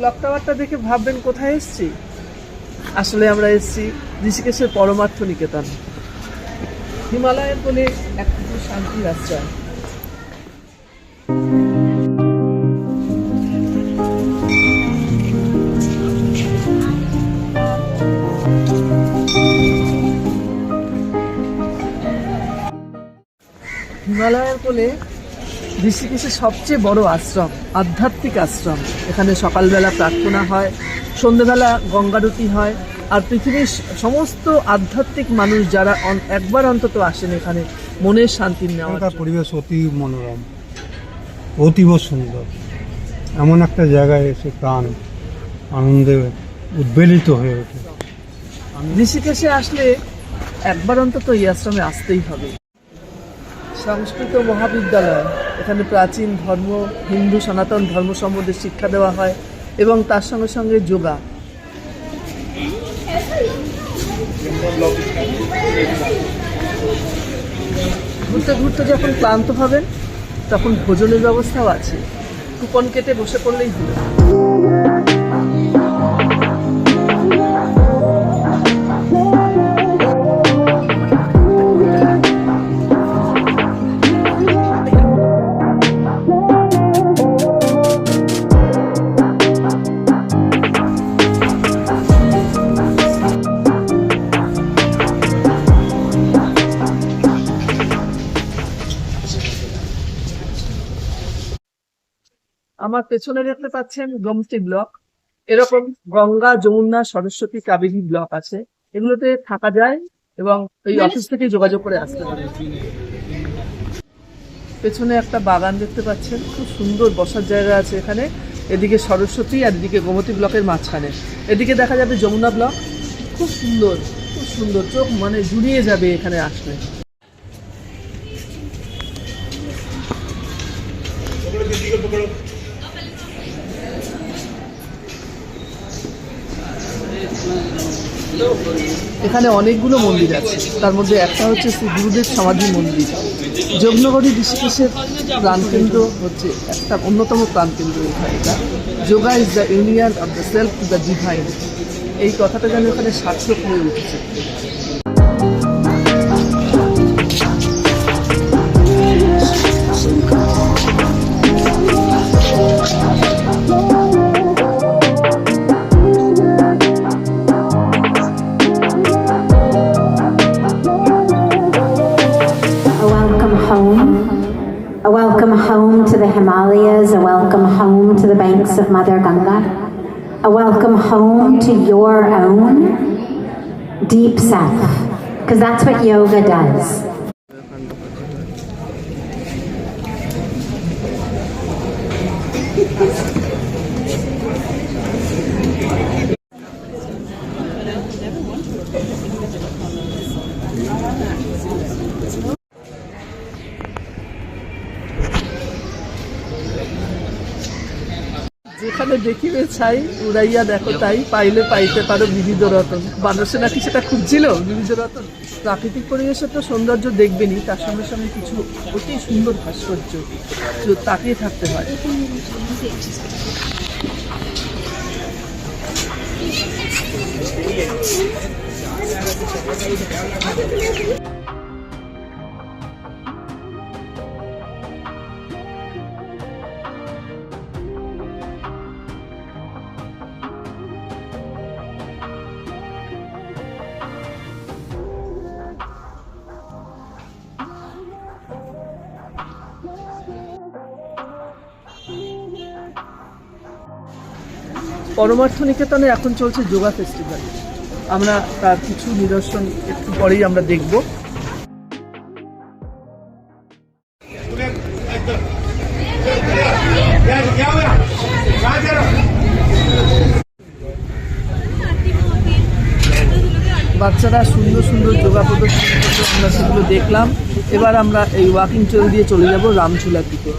Clock টাওয়ারটা দেখে ভাববেন কোথায় এসছি? আসলে আমরা এসেছি ঋষিকেশের পরমার্থ নিকেতন। হিমালয়ের বলে একটু শান্তির আশ্রয়। হিমালয়ের কোলে ঋষিকেশের সবচেয়ে বড় আশ্রম আধ্যাত্মিক আশ্রম। এখানে সকালবেলা প্রার্থনা হয় সন্ধেবেলা গঙ্গারতি হয় আর পৃথিবীর সমস্ত আধ্যাত্মিক মানুষ যারা একবার অন্তত আসেন এখানে মনের শান্তি জন্য। পরিবেশ অতি মনোরম অতীব সুন্দর। এমন একটা জায়গায় এসে প্রাণ আনন্দে উদ্বেলিত হয়ে ওঠে। ঋষিকেশে আসলে একবার অন্তত এই আশ্রমে আসতেই হবে। সংস্কৃত মহাবিদ্যালয়। এখানে প্রাচীন ধর্ম, হিন্দু সনাতন ধর্ম সম্বন্ধে শিক্ষা দেওয়া হয় এবং তার সঙ্গে সঙ্গে যোগা। ঘুরতে ঘুরতে যখন ক্লান্ত হবেন, তখন ভোজনের ব্যবস্থাও আছে। কুপন কেটে বসে পড়লেই হলো আমার পেছনে দেখতে পাচ্ছেন গোমতী ব্লক এরকম গঙ্গা যমুনা সরস্বতী কাবেরী ব্লক আছে। এগুলোতে থাকা যায় এবং এই অফিস থেকে যোগাযোগ করে আসতে পারে। পেছনে একটা বাগান দেখতে পাচ্ছেন। খুব সুন্দর বসার জায়গা আছে এখানে। এদিকে সরস্বতী আর এদিকে গোমতী ব্লকের মাঝখানে। এদিকে দেখা যাবে যমুনা ব্লক খুব সুন্দর খুব সুন্দর। চোখ মানে জুড়িয়ে যাবে এখানে আসলে। এখানে অনেকগুলো মন্দির আছে। তার মধ্যে একটা হচ্ছে শ্রী গুরুদেব সমাধি মন্দির। যজ্ঞগড়ি ঋষিকেশের প্রাণকেন্দ্র হচ্ছে একটা অন্যতম প্রাণকেন্দ্র এখানে। এটা yoga is the union of the self the divine. এই কথাটা যেন এখানে সার্থক হয়ে উঠেছে। Welcome home to the Himalayas. A welcome home to the banks of Mother Ganga. A welcome home to your own deep self. Because that's what yoga does. যেখানে দেখিবে ছাই, উড়াইয়া দেখো তাই, পাইলে পাইতে পারো বিবিধ রতন। মানুষে নাকি সেটা খুঁজছিল, বিবিধ রতন। প্রাকৃতিক পরিবেশের তো সৌন্দর্য দেখবেনই, তার সঙ্গে সঙ্গে কিছু অতি সুন্দর ভাস্কর্য তাকিয়ে থাকতে হয়। পরমার্থ নিকেতনে এখন চলছে যোগা ফেস্টিভ্যাল আমরা তার কিছু নিদর্শন একটু পরেই আমরা দেখব। বাচ্চারা সুন্দর সুন্দর যোগা প্রদর্শন আমরা সেগুলো দেখলাম। এবার আমরা এই ওয়াকিং ট্রেল দিয়ে চলে যাব রামচুলার দিকে।